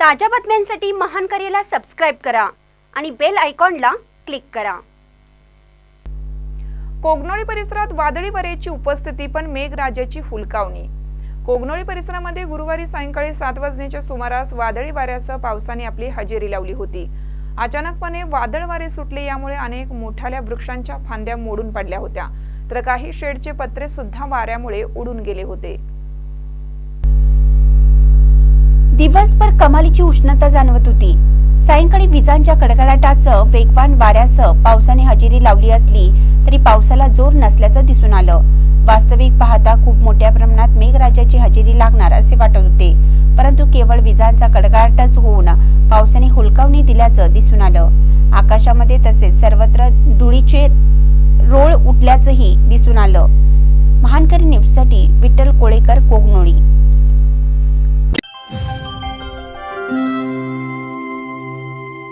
ताज्या बातम्यांसाठी महान करेला सबस्क्राईब करा आणि बेल आयकॉनला क्लिक करा. कोगनोळी परिसरात वादळी वाऱ्याची उपस्थिती पण मेघराजाची हुलकावणी. कोगनोळी परिसरामध्ये गुरुवारी सायंकाळी सात वाजण्याच्या सुमारास वादळी वाऱ्यासह पावसाने आपली हजेरी लावली होती. अचानकपणे वादळ वारे सुटले यामुळे अनेक मोठ्याल्या वृक्षांच्या फांद्या मोडून पडल्या होत्या. तर काही शेडचे पत्रे सुद्धा वाऱ्यामुळे उडून गेले होते. दिवसभर कमालीची उष्णता जाणवत होती. सायंकाळी विजांच्या कडकडाटासह वेगवान वाऱ्यासह पावसाने हजेरी लावली असली तरी पावसाला जोर नसल्याचं दिसून आलं. वास्तविक पाहता खूप मोठ्या प्रमाणात मेघराजाची हजेरी लागणार असे वाटत होते. परंतु केवळ विजांचा कडकडाटच होऊन पावसाने हुलकावणी दिल्याचं दिसून आलं. आकाशामध्ये तसेच सर्वत्र धुळीचे रोळ उठल्याचंही दिसून आलं. महानकरी न्यूजसाठी विठ्ठल कोळेकर कोगनोळी.